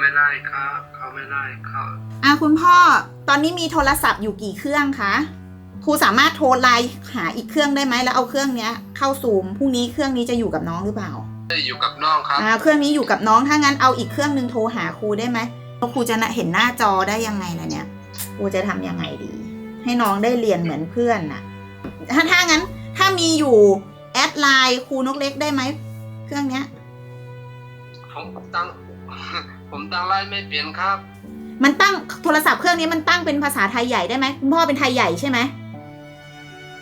ไม่ได้ครับเขาไม่ได้เขาอะคุณพ่อตอนนี้มีโทรศัพท์อยู่กี่เครื่องคะครูสามารถโทรไลน์หาอีกเครื่องได้ไหมแล้วเอาเครื่องเนี้ยเข้าซูมพรุ่งนี้เครื่องนี้จะอยู่กับน้องหรือเปล่าได้อยู่กับน้องครับอ่าเครื่องนี้อยู่กับน้องถ้างั้นเอาอีกเครื่องหนึ่งโทรหาครูได้ไหมแล้วครูจะน่ะเห็นหน้าจอได้ยังไงล่ะเนี่ยครูจะทำยังไงดี ให้น้องได้เรียนเหมือนเพื่อนน่ะถ้าถ้างั้น ถ้ามีอยู่แอดไลน์ครูนกเล็กได้ไหมเครื่องเนี้ยผมตั้ง ผมตั้งไลน์ไม่เปลี่ยนครับ มันตั้งโทรศัพท์เครื่องนี้มันตั้งเป็นภาษาไทยใหญ่ได้ไหมคุณพ่อเป็นไทยใหญ่ใช่ไหม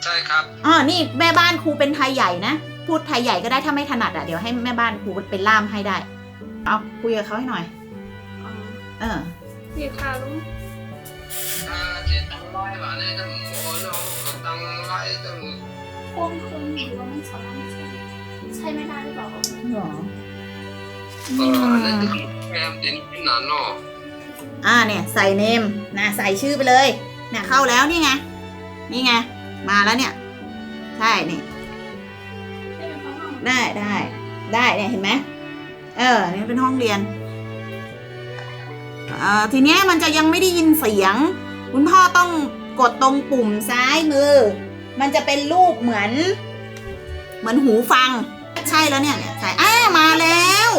ใช่ครับอ๋อนี่แม่บ้านครูเป็นไทยใหญ่นะ พูดไทยใหญ่ก็ได้ถ้าไม่ถนัดอะเดี๋ยวให้แม่บ้านครูเป็นล่ามให้ได้ เอาคุยกับเขาให้หน่อย เออพี่ค่ะลุงถ้าเจะตั้งไลน์ว่าเนี่ยตั้งโอ้น้องก็ตั้งไลน์ตั้งพวกคนหรือว่าไม่สามารถใช่ใช่ไม่ได้หรือเปล่าครับหรอ เออนั่นคือแกมตินที่นั่นเนาะอ่าเนี่ยใส่เนมนะใส่ชื่อไปเลย เนี่ยเข้าแล้วนี่ไง นี่ไง มาแล้วเนี่ย ใช่นี่ไม่เป็นเพราะเราได้ได้ได้เนี่ยเห็นไหมเออนี่เป็นห้องเรียนเอ่อทีเนี้ยมันจะยังไม่ได้ยินเสียง คุณพ่อต้องกดตรงปุ่มซ้ายมือ มันจะเป็นรูปเหมือน เหมือนหูฟัง ใช่แล้วเนี่ยเนี่ยใช่อ่ามาแล้ว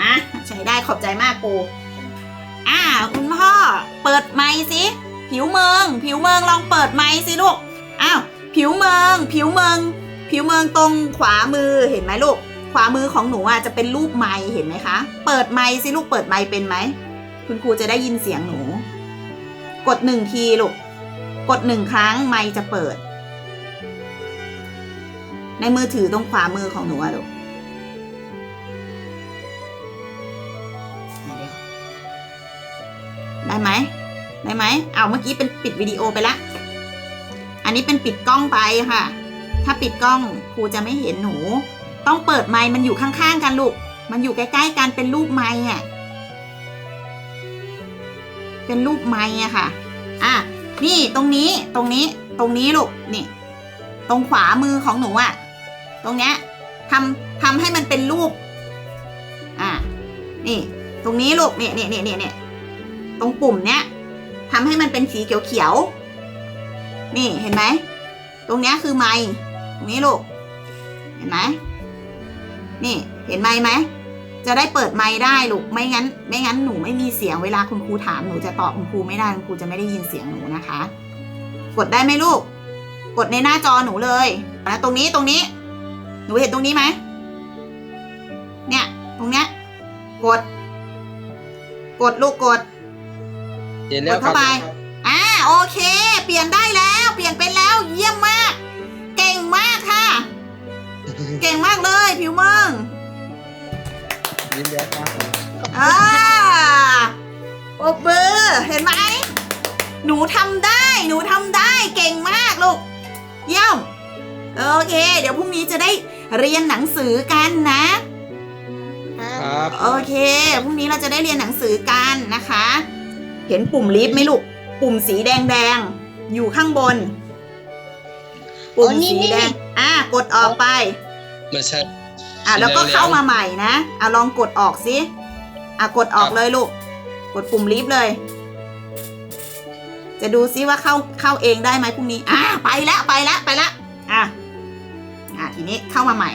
อะใช้ได้ขอบใจมากปูอ่าคุณพ่อเปิดไมค์สิผิวเมือง ผิวเมืองลองเปิดไมค์สิลูกอ้าวผิวเมือง ผิวเมือง ผิวเมืองตรงขวามือเห็นไหมลูก ขวามือของหนูอะจะเป็นรูปไมเห็นไหมคะ เปิดไมค์สิลูกเปิดไมเป็นไหมคุณครูจะได้ยินเสียงหนู กดหนึ่งทีลูกกดหนึ่งครั้งไมจะเปิด ในมือถือตรงขวามือของหนูอะลูก ได้ไหมได้ไหมเอาเมื่อกี้เป็นปิดวิดีโอไปละ อันนี้เป็นปิดกล้องไปค่ะ ถ้าปิดกล้องครูจะไม่เห็นหนู ต้องเปิดไมค์มันอยู่ข้างๆกันลูก มันอยู่ใกล้ๆกันเป็นรูปไมค์อะ เป็นรูปไม้อะค่ะ อะ นี่ตรงนี้ ตรงนี้ ตรงนี้ลูก นี่ ตรงขวามือของหนูอะ ตรงเนี้ยทำทำให้มันเป็นรูป อะ นี่ ตรงนี้ลูกเนี่ยเนี่ยเนี่ยเนี่ยเนี่ย ตรงปุ่มเนี้ยทำให้มันเป็นสีเขียวๆ นี่เห็นไหม ตรงเนี้ยคือไม้ตรงนี้ลูก เห็นไหม นี่เห็นไม้ไหม จะได้เปิดไมค์ได้ลูก ไม่งั้น ไม่งั้นหนูไม่มีเสียงเวลาคุณครูถามหนูจะตอบคุณครูไม่ได้คุณครูจะไม่ได้ยินเสียงหนูนะคะ กดได้ไหมลูก กดในหน้าจอหนูเลยนะตรงนี้ตรงนี้ หนูเห็นตรงนี้ไหม เนี่ย ตรงเนี้ย กด กดลูกกด เห็นแล้วกดครัเข้าบไปอ่าโอเค เปลี่ยนได้แล้ว เปลี่ยนเป็นแล้วเยี่ยมมาก เก่งมากค่ะ เก่งมากเลยผิวเมืองยิ้มแล้วครับอ่าปรบมือเห็นไหมหนูทำได้ หนูทำได้เก่งมากลูก เยี่ยม โอเค เดี๋ยวพรุ่งนี้จะได้เรียนหนังสือกันนะ ครับ โอเค พรุ่งนี้เราจะได้เรียนหนังสือกันนะคะ เห็นปุ่มลิฟต์ไหมลูก ปุ่มสีแดงแดงๆอยู่ข้างบน ปุ่มอ๋อนี่สีนี่แดง อะกดออกไปไม่ใช่อะสีแล้วก็เหลืองๆเข้ามาใหม่นะอะลองกดออกสิอะกดออกครับเลยลูก กดปุ่มลิฟต์เลย จะดูซิว่าเข้าเข้าเองได้ไหมพรุ่งนี้ อะไปแล้วไปแล้วไปแล้วอะอะทีนี้เข้ามาใหม่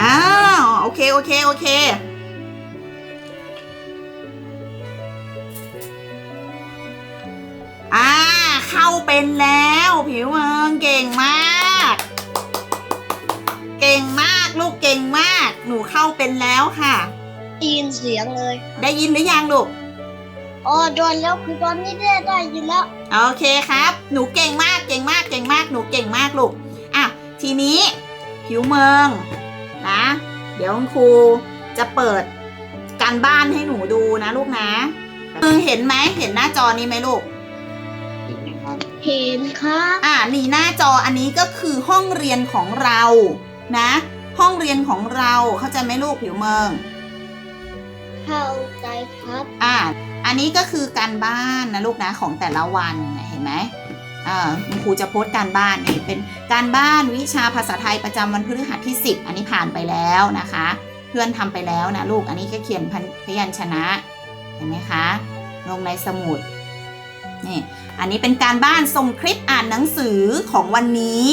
อ้าวโอเคโอเคโอเค เข้าเป็นแล้ว ผิวเมืองเก่งมาก เก่งมากลูกเก่งมาก หนูเข้าเป็นแล้วค่ะ ได้ยินเสียงเลย ได้ยินหรือยังลูกอ๋อโดนแล้วคือตอนนี้ได้ได้ยินแล้ว โอเคครับ หนูเก่งมากเก่งมากเก่งมากหนูเก่งมากลูกอะทีนี้ผิวเมืองนะ เดี๋ยวคุณครูจะเปิดการบ้านให้หนูดูนะลูกนะมือเห็นไหมเห็นหน้าจอนี้ไหมลูก เห็นครับอ่านี่หน้าจออันนี้ก็คือห้องเรียนของเรานะ ห้องเรียนของเราเข้าใจไหมลูกผิวเมือง เข้าใจครับ อ่า อันนี้ก็คือการบ้านนะลูกนะของแต่ละวันเห็นไหมอ่าคุณครูจะโพสต์การบ้านนี่เป็นการบ้านวิชาภาษาไทยประจำวันพฤหัสที่ 10 อันนี้ผ่านไปแล้วนะคะพพื่อนๆทำไปแล้วนะลูกอันนี้ก็เขียนพันพยัญชนะเห็นไหมคะลงในสมุด นี่อันนี้เป็นการบ้านส่งคลิปอ่านหนังสือของวันนี้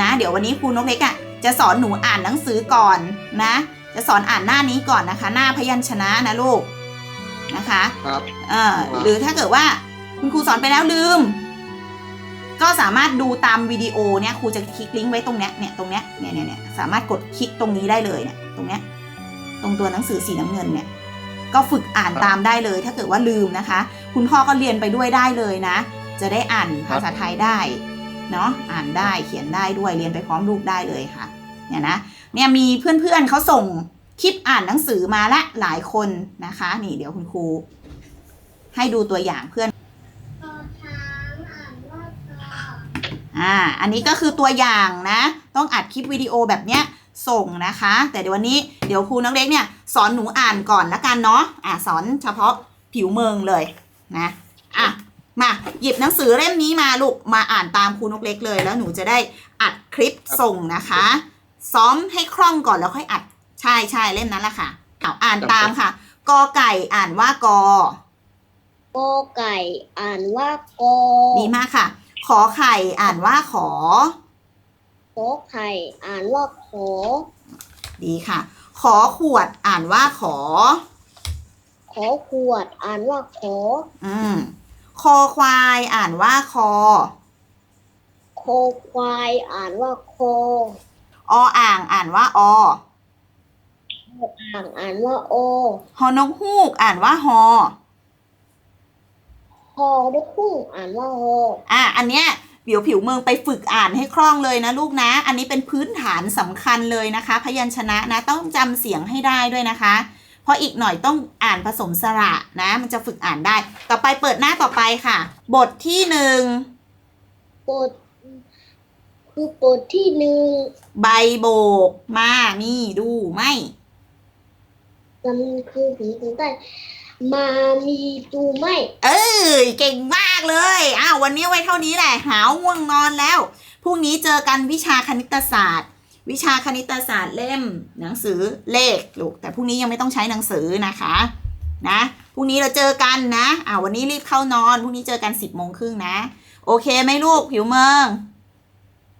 นะ เดี๋ยววันนี้ครูนกเล็กอะ่ะจะสอนหนูอ่านหนังสือก่อนนะ จะสอนอ่านหน้านี้ก่อนนะคะ หน้าพยัญชนะนะลูกนะคะครับเออหรือถ้าเกิดว่าคุณครูสอนไปแล้วลืม ก็สามารถดูตามวิดีโอเนี่ยครูจะคลิกลิงก์ไว้ตรงเนี้ยเนี่ยตรงเนี้ยเนี่ยเนี่ยเนี่ยสามารถกดคลิกตรงนี้ได้เลยเนี่ยตรงเนี้ยตรงตัวหนังสือสีน้ำเงินเนี่ย ก็ฝึกอ่านตามได้เลย ถ้าเกิดว่าลืมนะคะ คุณพ่อก็เรียนไปด้วยได้เลยนะ จะได้อ่านภาษาไทยได้เนาะอ่านได้เขียนได้ด้วยเรียนไปพร้อมลูกได้เลยค่ะเนี่ยนะเนี่ยมีเพื่อนๆเขาส่งคลิปอ่านหนังสือมาละหลายคนนะคะ นี่เดี๋ยวคุณครู ให้ดูตัวอย่างเพื่อนตอช้างอ่านว่าตออ่าอันนี้ก็คือตัวอย่างนะ ต้องอัดคลิปวิดีโอแบบเนี้ย ส่งนะคะ แต่เดี๋ยววันนี้เดี๋ยวครูน้องเล็กเนี่ยสอนหนูอ่านก่อนละกันเนาะอ่าสอนเฉพาะผิวเมืองเลยนะอะมาหยิบหนังสือเล่มนี้มาลูกมาอ่านตามครูนกเล็กเลย แล้วหนูจะได้อัดคลิปส่งนะคะ ซ้อมให้คล่องก่อนแล้วค่อยอัดใช่ใช่เล่มนั้นแหละค่ะเอาอ่านตามค่ะกอไก่อ่านว่ากอโกไก่อ่านว่าโกดีมากค่ะ ขอไข่อ่านว่าขอโขไข่อ่านว่าโขดีค่ะ ขอขวดอ่านว่าขอ ขอขวด อ่านว่าโขอืมคอควายอ่านว่าคอ โคควาย อ่านว่าโคออ่างอ่านว่าออ่างอ่านว่าโอฮอนกฮูกอ่านว่าฮอฮอลูกคุ้งอ่านว่าโฮ อะ อันเนี้ย เดี๋ยวผิวเมืองไปฝึกอ่านให้คล่องเลยนะลูกนะ อันนี้เป็นพื้นฐานสำคัญเลยนะคะ พยัญชนะนะต้องจำเสียงให้ได้ด้วยนะคะ เพราะอีกหน่อยต้องอ่านผสมสระนะ มันจะฝึกอ่านได้ ต่อไปเปิดหน้าต่อไปค่ะ บทที่หนึ่งบทคือบทที่หนึ่งใบโบกมานี่ดูไหมมันคือผีถึงใต้ มามีตูไม่ เอ้ยเก่งมากเลยอ้าววันนี้ไว้เท่านี้แหละหาวง่วงนอนแล้วพรุ่งนี้เจอกันวิชาคณิตศาสตร์ วิชาคณิตศาสตร์เล่ม หนังสือเลขลูกแต่พรุ่งนี้ยังไม่ต้องใช้หนังสือนะคะนะพรุ่งนี้เราเจอกันนะอ่าวันนี้รีบเข้านอนพรุ่งนี้เจอกันสิบโมงครึ่งนะ โอเคไหมลูกผิวเมือง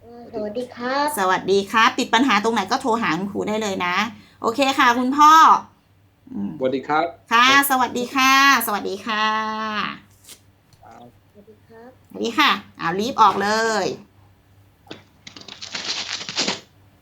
เออสวัสดีครับ สวัสดีครับ ติดปัญหาตรงไหนก็โทรหาคุณครูได้เลยนะ โอเคค่ะคุณพ่ออืม สวัสดีครับ ค่ะ สวัสดีค่ะ สวัสดีค่ะ สวัสดีครับสวัสดีค่ะ เอารีบออกเลย